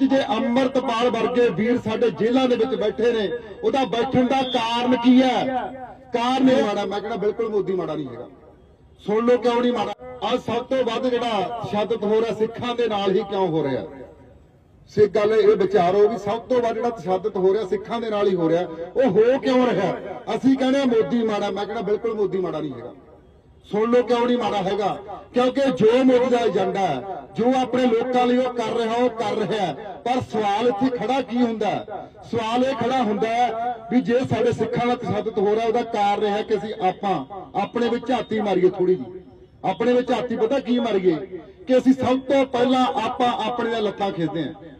ਜੇ ਅੰਮ੍ਰਿਤਪਾਲ ਵਰਗੇ ਵੀਰ ਸਾਡੇ ਜੇਲ੍ਹਾਂ ਦੇ ਵਿੱਚ ਬੈਠੇ ਨੇ ਉਹਦਾ ਬੈਠਣ ਦਾ ਕਾਰਨ ਕੀ ਹੈ? ਕਾਰਨ ਇਹ ਮਾੜਾ ਮੈਂ ਕਹਿੰਦਾ ਬਿਲਕੁਲ ਮੋਦੀ ਮਾੜਾ ਨਹੀਂ ਹੈਗਾ। ਸੁਣ ਲਓ ਕਿਉਂ ਨਹੀਂ ਮਾੜਾ? ਅੱਜ ਸਭ ਤੋਂ ਵੱਧ ਜਿਹੜਾ ਤਸ਼ੱਦਦ ਹੋ ਰਿਹਾ ਸਿੱਖਾਂ ਦੇ ਨਾਲ ਹੀ ਕਿਉਂ ਹੋ ਰਿਹਾ? ਸਿੱਖ ਗੱਲ ਇਹ ਵਿਚਾਰੋ ਵੀ ਸਭ ਤੋਂ ਵੱਧ ਜਿਹੜਾ ਤਸ਼ੱਦਦ ਹੋ ਰਿਹਾ ਸਿੱਖਾਂ ਦੇ ਨਾਲ ਹੀ ਹੋ ਰਿਹਾ। ਉਹ ਹੋ ਕਿਉਂ ਰਿਹਾ? ਅਸੀਂ ਕਹਿੰਦੇ ਮੋਦੀ ਮਾੜਾ ਮੈਂ ਕਹਿੰਦਾ ਬਿਲਕੁਲ ਮੋਦੀ ਮਾੜਾ ਨਹੀਂ ਹੈਗਾ। ਸੁਣ ਲਓ ਕਿਉਂ ਨਹੀਂ ਮਾੜਾ ਹੈਗਾ? ਕਿਉਂਕਿ ਜੋ ਮੋਦੀ ਦਾ ਏਜੰਡਾ ਹੈ, ਜੋ ਆਪਣੇ ਲੋਕਾਂ ਲਈ ਉਹ ਕਰ ਰਿਹਾ, ਉਹ ਕਰ ਰਿਹਾ ਪਰ ਸਵਾਲ ਇੱਥੇ ਖੜਾ ਕੀ ਹੁੰਦਾ ਸਵਾਲ ਇਹ ਖੜਾ ਹੁੰਦਾ ਹੈ ਵੀ ਜੇ ਸਾਡੇ ਸਿੱਖਾਂ ਦਾ ਤਸ਼ੱਦਦ ਹੋ ਰਿਹਾ, ਉਹਦਾ ਕਾਰ ਰਿਹਾ ਕਿ ਅਸੀਂ ਆਪਾਂ ਆਪਣੇ ਵਿੱਚ ਝਾਤੀ ਮਾਰੀਏ ਥੋੜੀ ਜੀ ਆਪਣੇ ਵਿੱਚ ਝਾਤੀ ਪਤਾ ਕੀ ਮਾਰੀਏ? ਕਿ ਅਸੀਂ ਸਭ ਤੋਂ ਪਹਿਲਾਂ ਆਪਾਂ ਆਪਣੇ ਦੀਆਂ ਲੱਤਾਂ ਖਿੱਚਦੇ ਹਾਂ।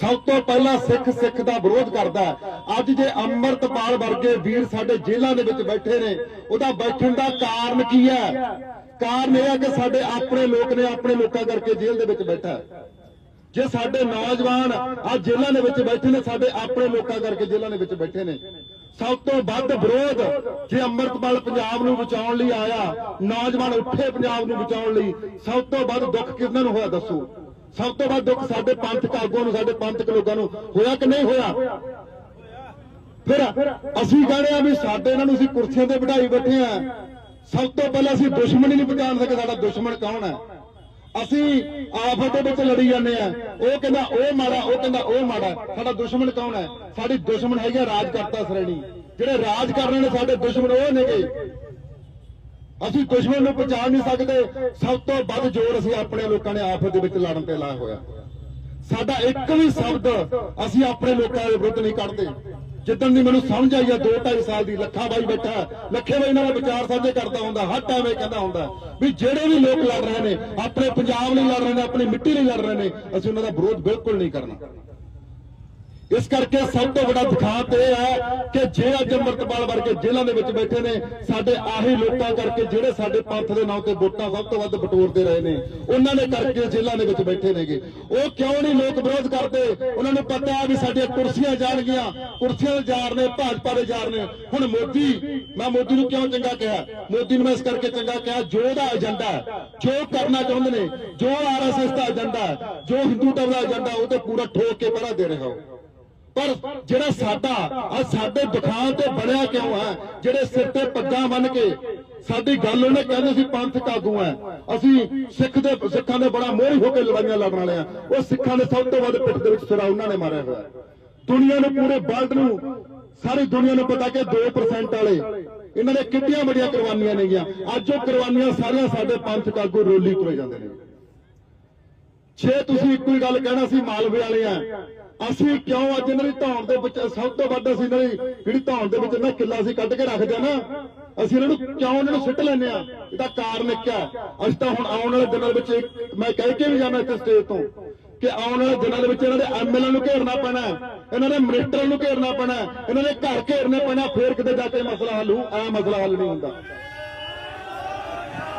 ਸਭ ਤੋਂ ਪਹਿਲਾਂ ਸਿੱਖ ਸਿੱਖ ਦਾ ਵਿਰੋਧ ਕਰਦਾ ਅੱਜ ਜੇ ਅੰਮ੍ਰਿਤਪਾਲ ਵਰਗੇ ਵੀਰ ਸਾਡੇ ਜੇਲ੍ਹਾਂ ਦੇ ਵਿੱਚ ਬੈਠੇ ਨੇ, ਉਹਦਾ ਬੈਠਣ ਦਾ ਕਾਰਨ ਕੀ ਹੈ? ਕਾਰਨ ਇਹ ਹੈ ਕਿ ਸਾਡੇ ਆਪਣੇ ਲੋਕ ਨੇ ਆਪਣੇ ਲੋਕਾਂ ਕਰਕੇ ਜੇਲ੍ਹ ਦੇ ਵਿੱਚ ਬੈਠਾ ਜੇ ਸਾਡੇ ਨੌਜਵਾਨ ਆ ਜੇਲ੍ਹਾਂ ਦੇ ਵਿੱਚ ਬੈਠੇ ਨੇ, ਸਾਡੇ ਆਪਣੇ ਲੋਕਾਂ ਕਰਕੇ ਜੇਲ੍ਹਾਂ ਦੇ ਵਿੱਚ ਬੈਠੇ ਨੇ। ਸਭ ਤੋਂ ਵੱਧ ਵਿਰੋਧ ਜੇ ਅੰਮ੍ਰਿਤਪਾਲ ਪੰਜਾਬ ਨੂੰ ਬਚਾਉਣ ਲਈ ਆਇਆ, ਨੌਜਵਾਨ ਉੱਠੇ ਪੰਜਾਬ ਨੂੰ ਬਚਾਉਣ ਲਈ, ਸਭ ਤੋਂ ਵੱਧ ਦੁੱਖ ਕਿਹਨਾਂ ਨੂੰ ਹੋਇਆ ਦੱਸੋ? ਸਭ ਤੋਂ ਵੱਧ ਦੁੱਖ ਸਾਡੇ ਪੰਥਕ ਆਗੂਆਂ ਨੂੰ, ਸਾਡੇ ਪੰਥਕ ਲੋਕਾਂ ਨੂੰ ਹੋਇਆ ਕਿ ਨਹੀਂ ਹੋਇਆ? ਫਿਰ ਅਸੀਂ ਕਹਿੰਦੇ ਆ ਵੀ ਸਾਡੇ ਇਹਨਾਂ ਨੂੰ ਅਸੀਂ ਕੁਰਸੀਆਂ ਤੇ ਬਿਠਾਈ ਬੈਠੇ ਆ ਸਭ ਤੋਂ ਪਹਿਲਾਂ ਅਸੀਂ ਦੁਸ਼ਮਣ ਹੀ ਨਹੀਂ ਪਛਾਣ ਸਕੇ, ਸਾਡਾ ਦੁਸ਼ਮਣ ਕੌਣ ਹੈ? ਅਸੀਂ ਆਫਤ ਦੇ ਵਿੱਚ ਲੜੀ ਜਾਂਦੇ ਆ ਉਹ ਕਹਿੰਦਾ, ਉਹ ਮਾੜਾ, ਉਹ ਕਹਿੰਦਾ, ਉਹ ਮਾੜਾ ਸਾਡਾ ਦੁਸ਼ਮਣ ਕੌਣ ਹੈ? ਸਾਡੀ ਦੁਸ਼ਮਣ ਹੈਗਾ ਰਾਜਕਰਤਾ ਸ਼੍ਰੇਣੀ। ਜਿਹੜੇ ਰਾਜ ਕਰ ਰਹੇ ਨੇ, ਸਾਡੇ ਦੁਸ਼ਮਣ ਉਹ ਨੇਗੇ। ਅਸੀਂ ਦੁਸ਼ਮਣ ਨੂੰ ਪਛਾਣ ਨਹੀਂ ਸਕਦੇ। ਸਭ ਤੋਂ ਵੱਧ ਜ਼ੋਰ ਅਸੀਂ ਆਪਣੇ ਲੋਕਾਂ ਨੇ ਆਫਤ ਦੇ ਵਿੱਚ ਲੜਨ ਤੇ ਲਾਇਆ ਹੋਇਆ। ਸਾਡਾ ਇੱਕ ਵੀ ਸ਼ਬਦ ਅਸੀਂ ਆਪਣੇ ਲੋਕਾਂ ਦੇ ਵਿਰੁੱਧ ਨਹੀਂ ਕੱਢਦੇ। ਜਿੱਦਣ ਦੀ ਮੈਨੂੰ ਸਮਝ ਆਈ ਆ 2.5 ਸਾਲ ਦੀ ਲੱਖਾ ਬਾਈ ਬੈਠਾ ਲੱਖੇ ਬਾਈ ਨਾਲ ਵਿਚਾਰ ਸਾਂਝੇ ਕਰਦਾ ਹੁੰਦਾ, ਹਰ ਟਾਈਮ ਇਹ ਕਹਿੰਦਾ ਹੁੰਦਾ ਵੀ ਜਿਹੜੇ ਵੀ ਲੋਕ ਲੜ ਰਹੇ ਨੇ, ਆਪਣੇ ਪੰਜਾਬ ਲਈ ਲੜ ਰਹੇ ਨੇ, ਆਪਣੀ ਮਿੱਟੀ ਲਈ ਲੜ ਰਹੇ ਨੇ, ਅਸੀਂ ਉਹਨਾਂ ਦਾ ਵਿਰੋਧ ਬਿਲਕੁਲ ਨਹੀਂ ਕਰਨਾ। ਇਸ ਕਰਕੇ ਸਭ ਤੋਂ ਵੱਡਾ ਦਿਖਾਤ ਇਹ ਹੈ ਕਿ ਜੇ ਅੱਜ ਅੰਮ੍ਰਿਤਪਾਲ ਵਰਗੇ ਜੇਲ੍ਹਾਂ ਦੇ ਵਿੱਚ ਬੈਠੇ ਨੇ, ਸਾਡੇ ਆਹੀ ਲੋਕਾਂ ਕਰਕੇ ਜਿਹੜੇ ਸਾਡੇ ਪੰਥ ਦੇ ਨਾਂ ਤੇ ਵੋਟਾਂ ਸਭ ਤੋਂ ਵੱਧ ਬਟੋਰਦੇ ਰਹੇ ਨੇ, ਉਹਨਾਂ ਨੇ ਕਰਕੇ ਜੇਲ੍ਹਾਂ ਦੇ ਵਿੱਚ ਬੈਠੇ ਨੇਗੇ। ਉਹ ਕਿਉਂ ਨਹੀਂ ਲੋਕ ਵਿਰੋਧ ਕਰਦੇ? ਉਹਨਾਂ ਨੂੰ ਪਤਾ ਹੈ ਵੀ ਸਾਡੀਆਂ ਕੁਰਸੀਆਂ ਜਾਣਗੀਆਂ। ਕੁਰਸੀਆਂ ਦੇ ਜਾਰ ਨੇ, ਭਾਜਪਾ ਦੇ ਜਾਰ ਨੇ। ਹੁਣ ਮੋਦੀ, ਮੈਂ ਮੋਦੀ ਨੂੰ ਕਿਉਂ ਚੰਗਾ ਕਿਹਾ? ਮੋਦੀ ਨੂੰ ਮੈਂ ਇਸ ਕਰਕੇ ਚੰਗਾ ਕਿਹਾ, ਜੋ ਉਹਦਾ ਏਜੰਡਾ ਜੋ ਕਰਨਾ ਚਾਹੁੰਦੇ ਨੇ, ਜੋ ਆਰਐਸਐਸ ਦਾ ਏਜੰਡਾ ਹੈ, ਜੋ ਹਿੰਦੂਤਵ ਦਾ ਏਜੰਡਾ ਉਹ ਤੇ ਪੂਰਾ ਠੋਕ ਕੇ ਪਹਿਰਾ ਦੇ ਰਿਹਾ ਹੋ। ਪਰ ਜਿਹੜਾ ਸਾਡਾ ਆ ਸਾਡੇ ਦੁਖਾਂ ਤੇ ਬਣਿਆ ਕਿਉਂ ਹੈ? ਜਿਹੜੇ ਸਿਰ ਤੇ ਪੱਗਾਂ ਬੰਨ ਕੇ ਸਾਡੀ ਗੱਲ ਉਹਨੇ ਕਹਿੰਦੇ ਸੀ, ਪੰਥ ਆਗੂ ਹੈ। ਅਸੀਂ ਸਿੱਖ ਦੇ, ਸਿੱਖਾਂ ਦੇ ਬੜਾ ਮੋਹਰੀ ਹੋ ਕੇ ਲੜਾਈਆਂ ਲੜਨ ਵਾਲੇ ਆ ਉਹ ਸਿੱਖਾਂ ਦੇ ਸਭ ਤੋਂ ਵੱਧ ਪਿੱਠ ਦੇ ਵਿੱਚ ਸਿਰਾ ਉਹਨਾਂ ਨੇ ਮਾਰਿਆ ਹੋਇਆ ਦੁਨੀਆ ਨੂੰ ਪੂਰੇ ਵਰਲਡ ਨੂੰ, ਸਾਰੀ ਦੁਨੀਆ ਨੂੰ ਪਤਾ ਕਿ 2% ਵਾਲੇ, ਇਹਨਾਂ ਨੇ ਕਿੰਨੀਆਂ ਵੱਡੀਆਂ ਕੁਰਬਾਨੀਆਂ ਨੇਗੀਆਂ ਅੱਜ ਉਹ ਕੁਰਬਾਨੀਆਂ ਸਾਰੀਆਂ ਸਾਡੇ ਪੰਥ ਕਾਗੂ ਰੋਲੀ ਤੁਰੇ ਜਾਂਦੇ ਨੇ। ਛੇ, ਤੁਸੀਂ ਇੱਕੋ ਹੀ ਗੱਲ ਕਹਿਣਾ ਸੀ, ਮਾਲਵੇ ਵਾਲੇ ਆ। ਅਸੀਂ ਕਿਉਂ ਅੱਜ ਇਹਨਾਂ ਦੀ ਧੌਣ ਦੇ ਵਿੱਚ ਸਭ ਤੋਂ ਵੱਧ ਅਸੀਂ ਇਹਨਾਂ ਦੀ ਜਿਹੜੀ ਧੌਣ ਦੇ ਵਿੱਚ ਇਹਨਾਂ ਕਿੱਲਾ ਅਸੀਂ ਕੱਢ ਕੇ ਰੱਖਦੇ ਆ ਨਾ, ਅਸੀਂ ਇਹਨਾਂ ਨੂੰ ਕਿਉਂ ਇਹਨਾਂ ਨੂੰ ਸਿੱਟ ਲੈਂਦੇ ਆ ਇਹਦਾ ਕਾਰਨ ਇੱਕ ਹੈ, ਅਸੀਂ ਤਾਂ ਹੁਣ ਆਉਣ ਵਾਲੇ ਦਿਨਾਂ ਦੇ ਵਿੱਚ ਮੈਂ ਕਹਿ ਕੇ ਵੀ ਜਾਣਾ ਇੱਥੇ ਸਟੇਜ ਤੋਂ ਕਿ ਆਉਣ ਵਾਲੇ ਦਿਨਾਂ ਦੇ ਵਿੱਚ ਇਹਨਾਂ ਦੇ ਐਮਐਲਏ ਨੂੰ ਘੇਰਨਾ ਪੈਣਾ ਇਹਨਾਂ ਦੇ ਮਿਨਿਸਟਰਾਂ ਨੂੰ ਘੇਰਨਾ ਪੈਣਾ ਇਹਨਾਂ ਦੇ ਘਰ ਘੇਰਨੇ ਪੈਣਾ, ਫੇਰ ਕਿਤੇ ਜਾ ਕੇ ਮਸਲਾ ਹੱਲ ਹੋਊ, ਐ ਮਸਲਾ ਹੱਲ ਨਹੀਂ ਹੁੰਦਾ।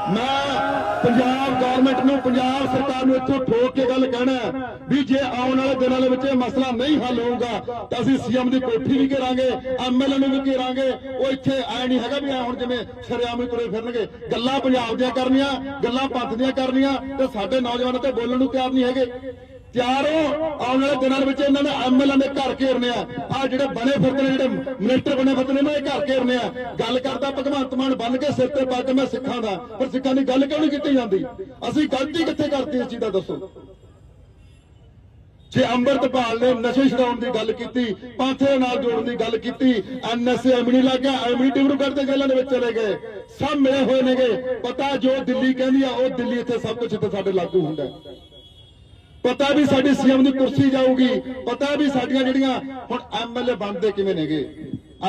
ਮੈਂ ਪੰਜਾਬ ਗਵਰਨਮੈਂਟ ਨੂੰ, ਪੰਜਾਬ ਸਰਕਾਰ ਨੂੰ ਇੱਥੋਂ ਠੋਕ ਕੇ ਗੱਲ ਕਹਿਣਾ ਵੀ ਜੇ ਆਉਣ ਵਾਲੇ ਦਿਨਾਂ ਦੇ ਵਿੱਚ ਇਹ ਮਸਲਾ ਨਹੀਂ ਹੱਲ ਹੋਊਗਾ ਤਾਂ ਅਸੀਂ ਸੀਐਮ ਦੀ ਕੋਠੀ ਵੀ ਘੇਰਾਂਗੇ ਐਮਐਲਏ ਨੂੰ ਵੀ ਘੇਰਾਂਗੇ। ਉਹ ਇੱਥੇ ਐ ਨਹੀਂ ਹੈਗਾ ਵੀ ਆ ਹੁਣ ਜਿਵੇਂ ਸ਼ਰਿਆਮ ਹੀ ਤੁਰੇ ਫਿਰਨਗੇ। ਗੱਲਾਂ ਪੰਜਾਬ ਦੀਆਂ ਕਰਨੀਆਂ, ਗੱਲਾਂ ਪੰਥ ਦੀਆਂ ਕਰਨੀਆਂ ਤੇ ਸਾਡੇ ਨੌਜਵਾਨਾਂ ਤੇ ਬੋਲਣ ਨੂੰ ਤਿਆਰ ਨਹੀਂ ਹੈਗੇ। ਤਿਆਰ ਹੋ। ਆਉਣ ਵਾਲੇ ਦਿਨਾਂ ਦੇ ਵਿੱਚ ਇਹਨਾਂ ਨੇ ਐਮਐਲਏ ਦੇ ਘਰ ਘੇਰਨੇ ਆ। ਆ ਜਿਹੜੇ ਬਣੇ ਫਿਰਦੇ ਨੇ, ਜਿਹੜੇ ਮਿਨਿਸਟਰ ਬਣੇ ਫਿਰਦੇ ਨੇ, ਇਹਨਾਂ ਦੇ ਘਰ ਘੇਰਨੇ ਆ। ਗੱਲ ਕਰਦਾ ਭਗਵੰਤ ਮਾਨ ਬਣ ਕੇ ਸਿਰ ਤੇ ਪੱਗ ਮੈਂ ਸਿੱਖਾਂ ਦਾ। ਪਰ ਸਿੱਖਾਂ ਦੀ ਗੱਲ ਕਿਉਂ ਨਹੀਂ ਕੀਤੀ ਜਾਂਦੀ? ਅਸੀਂ ਗਲਤੀ ਕਿੱਥੇ ਕਰਤੀ ਇਸ ਚੀਜ਼ ਦਾ ਦੱਸੋ? ਜੇ ਅੰਮ੍ਰਿਤਪਾਲ ਨੇ ਨਸ਼ੇ ਛਡਾਉਣ ਦੀ ਗੱਲ ਕੀਤੀ ਪੰਥ ਦੇ ਨਾਲ ਜੋੜਨ ਦੀ ਗੱਲ ਕੀਤੀ ਐਨਐਸਏ ਐਮਨੀ ਲੱਗ ਗਿਆ ਐਮਣੀ ਡਿਬਰੂਗੜ੍ਹ ਦੇ ਜੇਲ੍ਹਾਂ ਦੇ ਵਿੱਚ ਚਲੇ ਗਏ। ਸਭ ਮਿਲੇ ਹੋਏ ਨੇਗੇ। ਪਤਾ ਜੋ ਦਿੱਲੀ ਕਹਿੰਦੀ ਆ, ਉਹ ਦਿੱਲੀ ਇੱਥੇ ਸਭ ਕੁਝ ਇੱਥੇ ਸਾਡੇ ਲਾਗੂ ਹੁੰਦਾ ਪਤਾ ਵੀ ਸਾਡੀ ਸੀਐਮ ਦੀ ਕੁਰਸੀ ਜਾਊਗੀ, ਪਤਾ ਵੀ ਸਾਡੀਆਂ ਜਿਹੜੀਆਂ ਹੁਣ ਐਮਐਲਏ ਬਣਦੇ ਕਿਵੇਂ ਨੇਗੇ।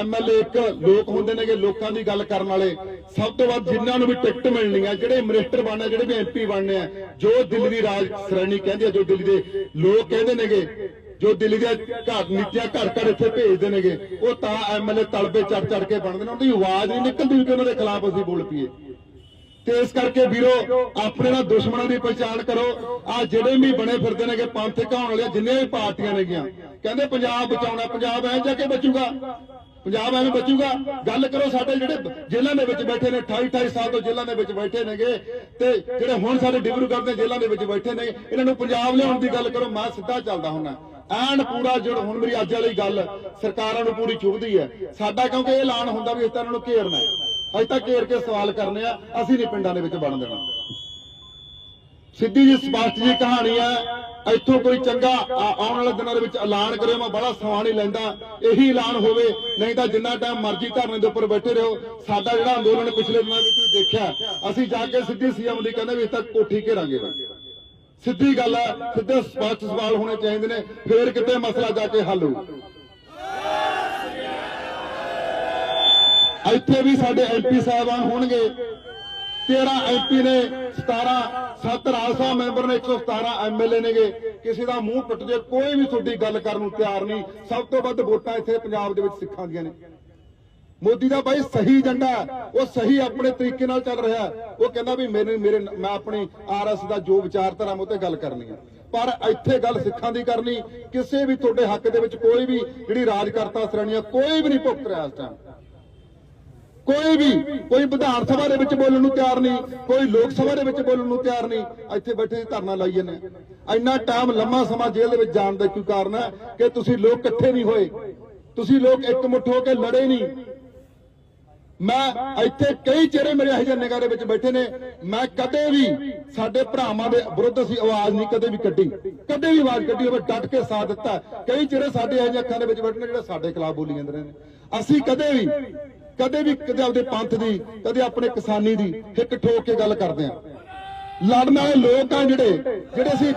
ਐਮਐਲਏ ਇੱਕ ਲੋਕ ਹੁੰਦੇ ਨੇਗੇ ਲੋਕਾਂ ਦੀ ਗੱਲ ਕਰਨ ਵਾਲੇ। ਸਭ ਤੋਂ ਵੱਧ ਜਿਨ੍ਹਾਂ ਨੂੰ ਵੀ ਟਿਕਟ ਮਿਲਣੀ ਆ, ਜਿਹੜੇ ਮਿਨਿਸਟਰ ਬਣਨੇ ਜਿਹੜੇ ਵੀ ਐਮਪੀ ਬਣਨੇ ਆ, ਜੋ ਦਿੱਲੀ ਦੀ ਰਾਜ ਸ਼੍ਰੇਣੀ ਕਹਿੰਦੀ ਆ, ਜੋ ਦਿੱਲੀ ਦੇ ਲੋਕ ਕਹਿੰਦੇ ਨੇਗੇ, ਜੋ ਦਿੱਲੀ ਦੀਆਂ ਘਰ ਨੀਤੀਆਂ ਘਰ ਘਰ ਇੱਥੇ ਭੇਜਦੇ ਨੇਗੇ, ਉਹ ਤਾਂ ਐਮਐਲਏ ਤਲਬੇ ਚੜ ਚੜ ਕੇ ਬਣਦੇ ਨੇ। ਉਹਦੀ ਆਵਾਜ਼ ਨਹੀਂ ਨਿਕਲਦੀ ਕਿ ਉਹਨਾਂ ਦੇ ਖਿਲਾਫ ਅਸੀਂ ਬੋਲ ਪਈਏ। ਤੇ ਇਸ ਕਰਕੇ ਵੀਰੋ, ਆਪਣੇ ਨਾਲ ਦੁਸ਼ਮਣਾਂ ਦੀ ਪਛਾਣ ਕਰੋ। ਆ ਜਿਹੜੇ ਵੀ ਬਣੇ ਫਿਰਦੇ ਨੇਗੇ, ਪੰਥ ਘਾਉਣ ਵਾਲੇ, ਜਿੰਨੇ ਵੀ ਪਾਰਟੀਆਂ ਨੇਗੀਆਂ। ਕਹਿੰਦੇ ਪੰਜਾਬ ਬਚਾਉਣਾ ਪੰਜਾਬ ਐ ਜਾ ਕੇ ਬਚੂਗਾ। ਪੰਜਾਬ ਐਵੇਂ ਬਚੂਗਾ। ਗੱਲ ਕਰੋ ਸਾਡੇ ਜਿਹੜੇ ਜੇਲ੍ਹਾਂ ਦੇ ਵਿੱਚ ਬੈਠੇ ਨੇ 28 28 ਸਾਲ ਤੋਂ ਜੇਲ੍ਹਾਂ ਦੇ ਵਿੱਚ ਬੈਠੇ ਨੇਗੇ। ਤੇ ਜਿਹੜੇ ਹੁਣ ਸਾਡੇ ਡਿਬਰੂਗੜ੍ਹ ਦੇ ਜੇਲ੍ਹਾਂ ਦੇ ਵਿੱਚ ਬੈਠੇ ਨੇ ਇਹਨਾਂ ਨੂੰ ਪੰਜਾਬ ਲਿਆਉਣ ਦੀ ਗੱਲ ਕਰੋ, ਮੈਂ ਸਿੱਧਾ ਚੱਲਦਾ ਹੁੰਨਾ ਐਨ ਪੂਰਾ ਜਿਹੜਾ ਹੁਣ ਮੇਰੀ ਅੱਜ ਵਾਲੀ ਗੱਲ ਸਰਕਾਰਾਂ ਨੂੰ ਪੂਰੀ ਚੁਭਦੀ ਹੈ। ਸਾਡਾ ਕਿਉਂਕਿ ਇਹ ਐਲਾਨ ਹੁੰਦਾ ਵੀ ਇਸ ਤਰ੍ਹਾਂ ਨੂੰ ਘੇਰਨਾ ਹੈ। ਅਸੀਂ ਤਾਂ ਘੇਰ ਕੇ ਸਵਾਲ ਕਰਨੇ ਆ, ਅਸੀਂ ਨਹੀਂ ਪਿੰਡਾਂ ਦੇ ਵਿੱਚ ਵੜਨ ਦੇਣਾ। ਸਿੱਧੀ ਜੀ ਸਪਸ਼ਟ ਜੀ ਕਹਾਣੀ ਹੈ ਇੱਥੋਂ ਕੋਈ ਚੰਗਾ ਆਉਣ ਵਾਲੇ ਦਿਨਾਂ ਦੇ ਵਿੱਚ ਐਲਾਨ ਕਰਿਓ ਮੈਂ ਬੜਾ ਸਮਾਂ ਹੀ ਲੈਂਦਾ, ਇਹੀ ਐਲਾਨ ਹੋਵੇ, ਨਹੀਂ ਤਾਂ ਜਿੰਨਾ ਟਾਈਮ ਮਰਜ਼ੀ ਧਰਨੇ ਦੇ ਉੱਪਰ ਬੈਠੇ ਰਹੋ। ਸਾਡਾ ਜਿਹੜਾ ਅੰਦੋਲਨ ਪਿਛਲੇ ਦਿਨਾਂ ਵਿੱਚ ਤੁਸੀਂ ਦੇਖਿਆ, ਅਸੀਂ ਜਾ ਕੇ ਸਿੱਧੀ ਸੀਐਮ ਦੀ ਕਹਿੰਦੇ ਵੀ ਇਸ ਤੱਕ ਕੋਠੀ ਘੇਰਾਂਗੇ। ਸਿੱਧੀ ਗੱਲ ਹੈ ਸਿੱਧੇ ਸਪਸ਼ਟ ਸਵਾਲ ਹੋਣੇ ਚਾਹੀਦੇ ਨੇ, ਫੇਰ ਕਿਤੇ ਮਸਲਾ ਜਾ ਕੇ ਹੱਲ ਹੋਊ। ਇੱਥੇ ਵੀ ਸਾਡੇ ਐਮਪੀ ਸਾਹਿਬਾਨ ਹੋਣਗੇ। 13 ਐਮਪੀ ਨੇ 17 7 ਰਾਜ ਸਭਾ ਮੈਂਬਰ ਨੇ 117 ਐਮਐਲਏ ਨੇਗੇ। ਕਿਸੇ ਦਾ ਮੂੰਹ ਟੁੱਟ ਜੇ, ਕੋਈ ਵੀ ਤੁਹਾਡੀ ਗੱਲ ਕਰਨ ਨੂੰ ਤਿਆਰ ਨਹੀਂ। ਸਭ ਤੋਂ ਵੱਧ ਵੋਟਾਂ ਇੱਥੇ ਪੰਜਾਬ ਦੇ ਵਿੱਚ ਸਿੱਖਾਂ ਦੀਆਂ ਨੇ। ਮੋਦੀ ਦਾ ਬਾਈ ਸਹੀ ਏਜੰਡਾ ਉਹ ਸਹੀ ਆਪਣੇ ਤਰੀਕੇ ਨਾਲ ਚੱਲ ਰਿਹਾ ਉਹ ਕਹਿੰਦਾ ਵੀ ਮੇਰੇ ਮੇਰੇ, ਮੈਂ ਆਪਣੀ ਆਰਐਸ ਦਾ ਜੋ ਵਿਚਾਰਧਾਰਾ, ਮੈਂ ਉਹ ਤੇ ਗੱਲ ਕਰਨੀ ਹੈ। ਪਰ ਇੱਥੇ ਗੱਲ ਸਿੱਖਾਂ ਦੀ ਕਰਨੀ, ਕਿਸੇ ਵੀ ਤੁਹਾਡੇ ਹੱਕ ਦੇ ਵਿੱਚ ਕੋਈ ਵੀ ਜਿਹੜੀ ਰਾਜਕਰਤਾ ਸ਼੍ਰੇਣੀਆਂ, ਕੋਈ ਵੀ ਨਹੀਂ ਭੁਗਤ ਰਿਹਾ ਇਸ ਟਾਈਮ ਕੋਈ ਵੀ, ਕੋਈ ਵਿਧਾਨ ਸਭਾ ਦੇ ਵਿੱਚ ਬੋਲਣ ਨੂੰ ਤਿਆਰ ਨਹੀਂ, ਕੋਈ ਲੋਕ ਸਭਾ ਦੇ ਵਿੱਚ ਬੋਲਣ ਨੂੰ ਤਿਆਰ ਨਹੀਂ, ਇੱਥੇ ਬੈਠੇ ਧਰਨਾ ਲਾਈ ਜਾਂਦੇ ਇੰਨਾ ਟਾਈਮ ਲੰਮਾ ਸਮਾਂ ਜੇਲ੍ਹ ਦੇ ਵਿੱਚ ਜਾਣ ਦਾ ਕੀ ਕਾਰਨ ਹੈ ਕਿ ਤੁਸੀਂ ਲੋਕ ਇਕੱਠੇ ਨਹੀਂ ਹੋਏ, ਤੁਸੀਂ ਲੋਕ ਇਕਮੁੱਠ ਹੋ ਕੇ ਲੜੇ ਨਹੀਂ। ਮੈਂ ਇੱਥੇ ਕਈ ਚਿਹਰੇ ਮੇਰੇ ਇਹੋ ਜਿਹੇ ਨਿਗਾਹ ਦੇ ਵਿੱਚ ਬੈਠੇ ਨੇ, ਮੈਂ ਕਦੇ ਵੀ ਸਾਡੇ ਭਰਾਵਾਂ ਦੇ ਵਿਰੁੱਧ ਅਸੀਂ ਆਵਾਜ਼ ਨਹੀਂ ਕਦੇ ਵੀ ਕੱਢੀ। ਕਦੇ ਵੀ ਆਵਾਜ਼ ਕੱਢੀ ਹੋਵੇ ਡਟ ਕੇ ਸਾਥ ਦਿੱਤਾ। ਕਈ ਚਿਹਰੇ ਸਾਡੇ ਇਹੋ ਜਿਹੇ ਅੱਖਾਂ ਦੇ ਵਿੱਚ ਬੈਠੇ ਨੇ ਜਿਹੜੇ ਸਾਡੇ ਖਿਲਾਫ ਬੋਲੀ ਜਾਂਦੇ ਨੇ। ਅਸੀਂ ਕਦੇ ਵੀ ਕਦੇ ਵੀ ਕਦੇ ਆਪਦੇ ਪੰਥ ਦੀ, ਕਦੇ ਆਪਣੇ ਕਿਸਾਨੀ ਦੀ ਹਿੱਕ ਠੋਕ ਕੇ ਗੱਲ ਕਰਦੇ ਆ ਲੜਨ ਵਾਲੇ ਲੋਕ ਆ ਜਿਹੜੇ ਜਿਹੜੇ ਅਸੀਂ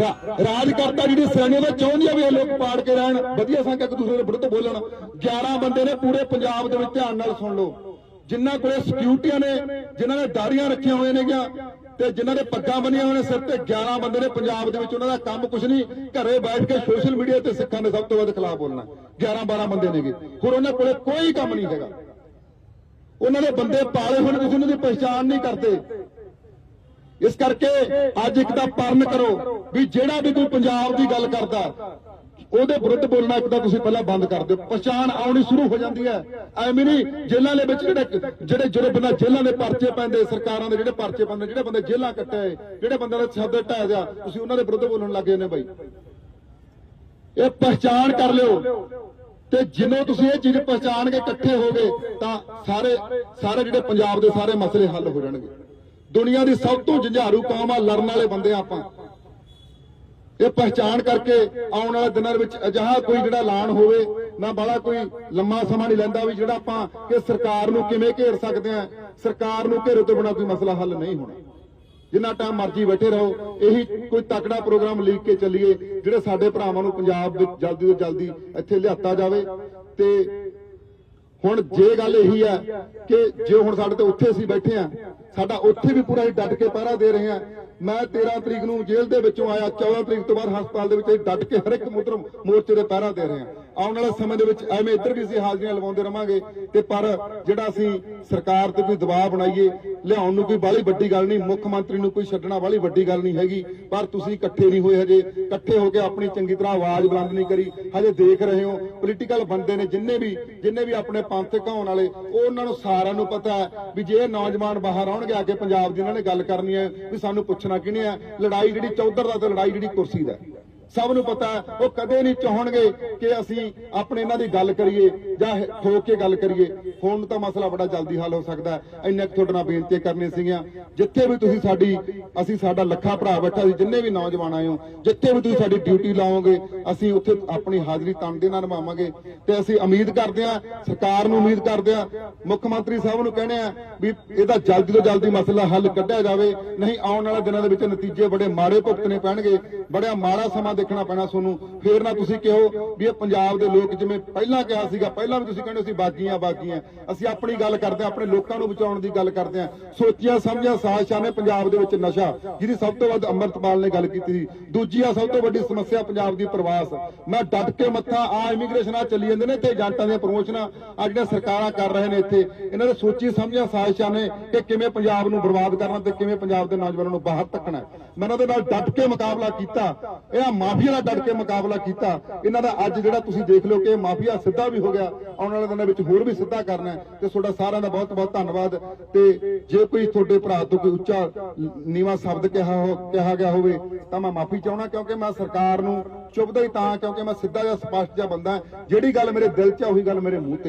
ਰਾ- ਰਾਜਕਰਤਾ ਜਿਹੜੀ ਸ਼੍ਰੇਣੀਆਂ ਦਾ ਚਾਹੁੰਦੀਆਂ ਵੀ ਇਹ ਲੋਕ ਪਾੜ ਕੇ ਰਹਿਣ, ਵਧੀਆ ਸੰਗ ਇੱਕ ਦੂਸਰੇ ਦੇ ਵਿਰੁੱਧ ਬੋਲਣ। 11 ਬੰਦੇ ਨੇ ਪੂਰੇ ਪੰਜਾਬ ਦੇ ਵਿੱਚ ਧਿਆਨ ਨਾਲ ਸੁਣ ਲਓ। ਜਿਨ੍ਹਾਂ ਕੋਲੇ ਸਿਕਿਉਰਟੀਆਂ ਨੇ, ਜਿਨ੍ਹਾਂ ਨੇ ਦਾੜੀਆਂ ਰੱਖੀਆਂ ਹੋਈਆਂ ਨੇਗੀਆਂ ਤੇ ਜਿਨ੍ਹਾਂ ਦੇ ਪੱਗਾਂ ਬੰਨੀਆਂ ਹੋਏ ਸਿਰ ਤੇ 11 ਬੰਦੇ ਨੇ ਪੰਜਾਬ ਦੇ ਵਿੱਚ ਉਹਨਾਂ ਦਾ ਕੰਮ ਕੁਝ ਨਹੀਂ। ਘਰੇ ਬੈਠ ਕੇ ਸੋਸ਼ਲ ਮੀਡੀਆ ਤੇ ਸਿੱਖਾਂ ਦੇ ਸਭ ਤੋਂ ਵੱਧ ਖਿਲਾਫ ਬੋਲਣਾ। 11 12 ਬੰਦੇ ਨੇਗੇ। ਹੋਰ ਉਹਨਾਂ ਕੋਲੇ ਕੋਈ ਕੰਮ ਨਹੀਂ ਹੈਗਾ। ਉਹਨਾਂ ਦੇ ਬੰਦੇ ਪਾਲੇ ਹੋਣ, ਤੁਸੀਂ ਉਹਨਾਂ ਦੀ ਪਛਾਣ ਨਹੀਂ ਕਰਦੇ। ਇਸ ਕਰਕੇ ਅੱਜ ਇੱਕ ਤਾਂ ਪਰਨ ਕਰੋ ਵੀ ਜਿਹੜਾ ਵੀ ਕੋਈ ਪੰਜਾਬ ਦੀ ਗੱਲ ਕਰਦਾ, ਉਹਦੇ ਵਿਰੁੱਧ ਬੋਲਣਾ ਇੱਕ ਤਾਂ ਤੁਸੀਂ ਪਹਿਲਾਂ ਬੰਦ ਕਰ ਦਿਓ। ਪਛਾਣ ਆਉਣੀ ਸ਼ੁਰੂ ਹੋ ਜਾਂਦੀ ਹੈ। ਐਵੇਂ ਨਹੀਂ, ਜੇਲ੍ਹਾਂ ਦੇ ਵਿੱਚ ਜਿਹੜੇ ਜਿਹੜੇ ਜਿਹੜੇ ਬੰਦਾ ਜੇਲ੍ਹਾਂ ਦੇ ਪਰਚੇ ਪੈਂਦੇ, ਸਰਕਾਰਾਂ ਦੇ ਜਿਹੜੇ ਪਰਚੇ ਪੈਂਦੇ, ਜਿਹੜੇ ਬੰਦੇ ਜੇਲ੍ਹਾਂ ਕੱਟੇ, ਜਿਹੜੇ ਬੰਦੇ ਦਾ ਸ਼ਬਦ ਢਾਹ ਗਿਆ, ਤੁਸੀਂ ਉਹਨਾਂ ਦੇ ਵਿਰੁੱਧ ਬੋਲਣ ਲੱਗੇ ਨੇ ਬਾਈ। ਇਹ ਪਹਿਚਾਣ ਕਰ ਲਿਓ। ਤੇ ਜਿੰਨੇ ਤੁਸੀਂ ਇਹ ਚੀਜ਼ ਪਹਿਚਾਣ ਕੇ ਇਕੱਠੇ ਹੋਗੇ ਤਾਂ ਸਾਰੇ ਸਾਰੇ ਜਿਹੜੇ ਪੰਜਾਬ ਦੇ ਸਾਰੇ ਮਸਲੇ ਹੱਲ ਹੋ ਜਾਣਗੇ। ਦੁਨੀਆ ਦੀ ਸਭ ਤੋਂ ਜੰਝਾਰੂ ਕੌਮ ਆ ਲੜਨ ਵਾਲੇ ਬੰਦੇ ਆ ਆਪਾਂ। ਇਹ ਪਹਿਚਾਣ ਕਰਕੇ ਆਉਣ ਵਾਲੇ ਦਿਨਾਂ ਦੇ ਵਿੱਚ ਅਜਿਹਾ ਕੋਈ ਜਿਹੜਾ ਐਲਾਨ ਹੋਵੇ, ਨਾ ਬਾਲਾ ਕੋਈ ਲੰਮਾ ਸਮਾਂ ਨਹੀਂ ਲੈਂਦਾ ਵੀ ਜਿਹੜਾ ਆਪਾਂ ਕਿ ਸਰਕਾਰ ਨੂੰ ਕਿਵੇਂ ਘੇਰ ਸਕਦੇ ਆ, ਸਰਕਾਰ ਨੂੰ ਘੇਰੇ ਤੋਂ ਬਿਨਾਂ ਕੋਈ ਮਸਲਾ ਹੱਲ ਨਹੀਂ ਹੋਣਾ। ਜਿੰਨਾ ਟਾਈਮ ਮਰਜ਼ੀ ਬੈਠੇ ਰਹੋ, ਇਹੀ ਕੋਈ ਤਕੜਾ ਪ੍ਰੋਗਰਾਮ ਲੀਕ ਕੇ ਚੱਲੀਏ, ਜਿਹੜੇ ਸਾਡੇ ਭਰਾਵਾਂ ਨੂੰ ਪੰਜਾਬ ਵਿੱਚ ਜਲਦੀ ਤੋਂ ਜਲਦੀ ਇੱਥੇ ਲਿਆਤਾ ਜਾਵੇ। ਤੇ ਹੁਣ ਜੇ ਗੱਲ ਇਹੀ ਹੈ ਕਿ ਜੇ ਹੁਣ ਸਾਡੇ ਤੇ ਉੱਥੇ ਅਸੀਂ ਬੈਠੇ ਆ ਸਾਡਾ ਉੱਥੇ ਵੀ ਪੂਰਾ ਹੀ ਡਟ ਕੇ ਪਹਿਰਾ ਦੇ ਰਹੇ ਆ ਮੈਂ 13 ਤਰੀਕ ਨੂੰ ਜੇਲ੍ਹ ਦੇ ਵਿੱਚੋਂ ਆਇਆ 14 ਤਰੀਕ ਤੋਂ ਬਾਅਦ ਹਸਪਤਾਲ ਦੇ ਵਿੱਚ ਅਸੀਂ ਡਟ ਕੇ ਹਰ ਇੱਕ ਮੁਦਰ ਮੋਰਚੇ ਦੇ ਪਹਿਰਾ ਦੇ ਰਹੇ ਆ ਆਉਣ ਵਾਲੇ ਸਮੇਂ ਦੇ ਵਿੱਚ ਐਵੇਂ ਇੱਧਰ ਵੀ ਅਸੀਂ ਹਾਜ਼ਰੀਆਂ ਲਵਾਉਂਦੇ ਰਵਾਂਗੇ ਤੇ ਪਰ ਜਿਹੜਾ ਅਸੀਂ ਸਰਕਾਰ ਤੇ ਕੋਈ ਦਬਾਅ ਬਣਾਈਏ, ਲਿਆਉਣ ਨੂੰ ਕੋਈ ਬਾਹਲੀ ਵੱਡੀ ਗੱਲ ਨਹੀਂ, ਮੁੱਖ ਮੰਤਰੀ ਨੂੰ ਕੋਈ ਛੱਡਣਾ ਬਾਹਲੀ ਵੱਡੀ ਗੱਲ ਨਹੀਂ ਹੈਗੀ, ਪਰ ਤੁਸੀਂ ਇਕੱਠੇ ਨਹੀਂ ਹੋਏ ਹਜੇ, ਇਕੱਠੇ ਹੋ ਕੇ ਆਪਣੀ ਚੰਗੀ ਤਰ੍ਹਾਂ ਆਵਾਜ਼ ਬੁਲੰਦ ਨਹੀਂ ਕਰੀ, ਹਜੇ ਦੇਖ ਰਹੇ ਹੋ ਪੋਲੀਟੀਕਲ ਬੰਦੇ ਨੇ ਜਿੰਨੇ ਵੀ ਜਿੰਨੇ ਵੀ ਆਪਣੇ ਪੰਥ ਘਾਉਣ ਵਾਲੇ ਉਹ ਉਹਨਾਂ ਨੂੰ ਸਾਰਿਆਂ ਨੂੰ ਪਤਾ ਹੈ ਵੀ ਜੇ ਨੌਜਵਾਨ ਬਾਹਰ ਆਉਣਗੇ, ਆ ਕੇ ਪੰਜਾਬ ਦੀ ਇਹਨਾਂ ਨੇ ਗੱਲ ਕਰਨੀ ਹੈ, ਵੀ ਸਾਨੂੰ ਪੁੱਛਣਾ ਕਿਹਨੇ ਹੈ, ਲੜਾਈ ਜਿਹੜੀ ਚੌਧਰ ਦਾ ਤੇ ਲੜਾਈ ਜਿਹੜੀ ਕੁਰਸੀ ਦਾ। ਸਭ ਨੂੰ ਪਤਾ ਉਹ ਕਦੇ ਨਹੀਂ ਚਾਹਣਗੇ ਕਿ ਅਸੀਂ ਆਪਣੇ ਇਹਨਾਂ ਦੀ ਗੱਲ ਕਰੀਏ ਜਾਂ ਠੋਕ ਕੇ ਗੱਲ ਕਰੀਏ। ਹੁਣ ਤਾਂ ਮਸਲਾ ਬੜਾ ਜਲਦੀ ਹੱਲ ਹੋ ਸਕਦਾ ਹੈ। ਤੁਹਾਡੇ ਨਾਲ ਬੇਨਤੀ ਕਰਨੀ ਸੀਗੀਆਂ। ਜਿੱਥੇ ਵੀ ਤੁਸੀਂ ਸਾਡੀ ਅਸੀਂ ਸਾਡਾ ਲੱਖਾ ਭਰਾ ਬੈਠਾ ਸੀ, ਜਿੰਨੇ ਵੀ ਨੌਜਵਾਨ ਆਏ ਹੋ, ਜਿੱਥੇ ਵੀ ਤੁਸੀਂ ਸਾਡੀ ਡਿਊਟੀ ਲਾਓਗੇ, ਅਸੀਂ ਉੱਥੇ ਆਪਣੀ ਹਾਜ਼ਰੀ ਤਨਦੇ ਨਾਲ ਨਿਭਾਵਾਂਗੇ। ਤੇ ਅਸੀਂ ਉਮੀਦ ਕਰਦੇ ਹਾਂ, ਸਰਕਾਰ ਨੂੰ ਉਮੀਦ ਕਰਦੇ ਹਾਂ, ਮੁੱਖ ਮੰਤਰੀ ਸਾਹਿਬ ਨੂੰ ਕਹਿੰਦੇ ਆ ਵੀ ਇਹਦਾ ਜਲਦੀ ਤੋਂ ਜਲਦੀ ਮਸਲਾ ਹੱਲ ਕੱਢਿਆ ਜਾਵੇ। ਨਹੀਂ, ਆਉਣ ਵਾਲੇ ਦਿਨਾਂ ਦੇ ਵਿੱਚ ਨਤੀਜੇ ਬੜੇ ਮਾੜੇ ਭੁਗਤਣੇ ਪੈਣਗੇ। ਬੜਾ ਮਾੜਾ ਸਮਾਂ ਦੇਖਣਾ ਪੈਣਾ ਤੁਹਾਨੂੰ। ਫੇਰ ਨਾ ਤੁਸੀਂ ਕਹੋ ਵੀ ਇਹ ਪੰਜਾਬ ਦੇ ਲੋਕ ਜਿਵੇਂ ਪਹਿਲਾਂ ਕਿਹਾ ਸੀਗਾ, ਪਹਿਲਾਂ ਵੀ ਤੁਸੀਂ ਕਹਿੰਦੇ ਸੀ ਬਾਗੀਆਂ ਬਾਗੀਆਂ। ਅਸੀਂ ਆਪਣੀ ਗੱਲ ਕਰਦੇ ਹਾਂ, ਆਪਣੇ ਲੋਕਾਂ ਨੂੰ ਬਚਾਉਣ ਦੀ ਗੱਲ ਕਰਦੇ ਹਾਂ। ਸੋਚੀਆਂ, ਸਮਝੀਆਂ, ਸਾਜ਼ਿਸ਼ਾਂ ਨੇ ਪੰਜਾਬ ਦੇ ਵਿੱਚ ਨਸ਼ਾ, ਜਿਹਦੀ ਸਭ ਤੋਂ ਵੱਧ ਅੰਮ੍ਰਿਤਪਾਲ ਨੇ ਗੱਲ ਕੀਤੀ ਸੀ। ਦੂਜੀ ਆ ਸਭ ਤੋਂ ਵੱਡੀ ਸਮੱਸਿਆ ਪੰਜਾਬ ਦੀ ਪ੍ਰਵਾਸ। ਮੈਂ ਡਟ ਕੇ ਮੱਥਾ, ਆ ਇਮੀਗ੍ਰੇਸ਼ਨ, ਆ ਚੱਲੀ ਜਾਂਦੇ ਨੇ ਇੱਥੇ ਏਜੰਟਾਂ ਦੀਆਂ ਪ੍ਰਮੋਸ਼ਨਾਂ। ਆ ਜਿਹੜੀਆਂ ਸਰਕਾਰਾਂ ਕਰ ਰਹੇ ਨੇ ਇੱਥੇ, ਇਹਨਾਂ ਨੇ ਸੋਚੀ, ਸਮਝੀਆਂ, ਸਾਜ਼ਿਸ਼ਾਂ ਨੇ ਕਿ ਕਿਵੇਂ ਪੰਜਾਬ ਨੂੰ ਬਰਬਾਦ ਕਰਨਾ ਤੇ ਕਿਵੇਂ ਪੰਜਾਬ ਦੇ ਨੌਜਵਾਨਾਂ ਨੂੰ ਬਾਹਰ ਧੱਕਣਾ। ਮੈਂ ਉਹਨਾਂ ਦੇ ਨਾਲ ਡਟ ਕੇ ਮੁਕਾਬਲਾ ਕੀਤਾ। ਇਹ ਮਾਫੀਆ ਨਾਲ ਡਟ ਕੇ ਮੁਕਾਬਲਾ ਕੀਤਾ। ਇਹਨਾਂ ਦਾ ਅੱਜ ਜਿਹੜਾ ਤੁਸੀਂ ਦੇਖ ਲਓ ਕਿ ਮਾਫੀਆ ਸਿੱਧਾ ਵੀ ਹੋ ਗਿਆ। ਆਉਣ ਵਾਲੇ ਦਿਨਾਂ ਵਿੱਚ ਹੋਰ ਵੀ ਸਿੱਧਾ ਕਰਨਾ ਤੇ ਤੁਹਾਡਾ ਸਾਰਿਆਂ ਦਾ ਬਹੁਤ ਬਹੁਤ ਧੰਨਵਾਦ। ਤੇ ਜੇ ਕੋਈ ਤੁਹਾਡੇ ਭਰਾ ਤੋਂ ਕੋਈ ਉੱਚਾ ਨੀਵਾ ਸ਼ਬਦ ਕਿਹਾ ਹੋ ਕਿਹਾ ਗਿਆ ਹੋਵੇ, ਤਾਂ ਮੈਂ ਮਾਫੀ ਚਾਹਣਾ ਕਿਉਂਕਿ ਮੈਂ ਸਰਕਾਰ ਨੂੰ ਚੁੱਭਦਾ ਹੀ ਤਾਂ, ਕਿਉਂਕਿ ਮੈਂ ਸਿੱਧਾ ਜਿਹਾ ਸਪਸ਼ਟ ਜਿਹਾ ਬੰਦਾ ਜਿਹੜੀ ਗੱਲ ਮੇਰੇ ਦਿਲ 'ਚ ਆ, ਉਹੀ ਗੱਲ ਮੇਰੇ ਮੂੰਹ ਤੇ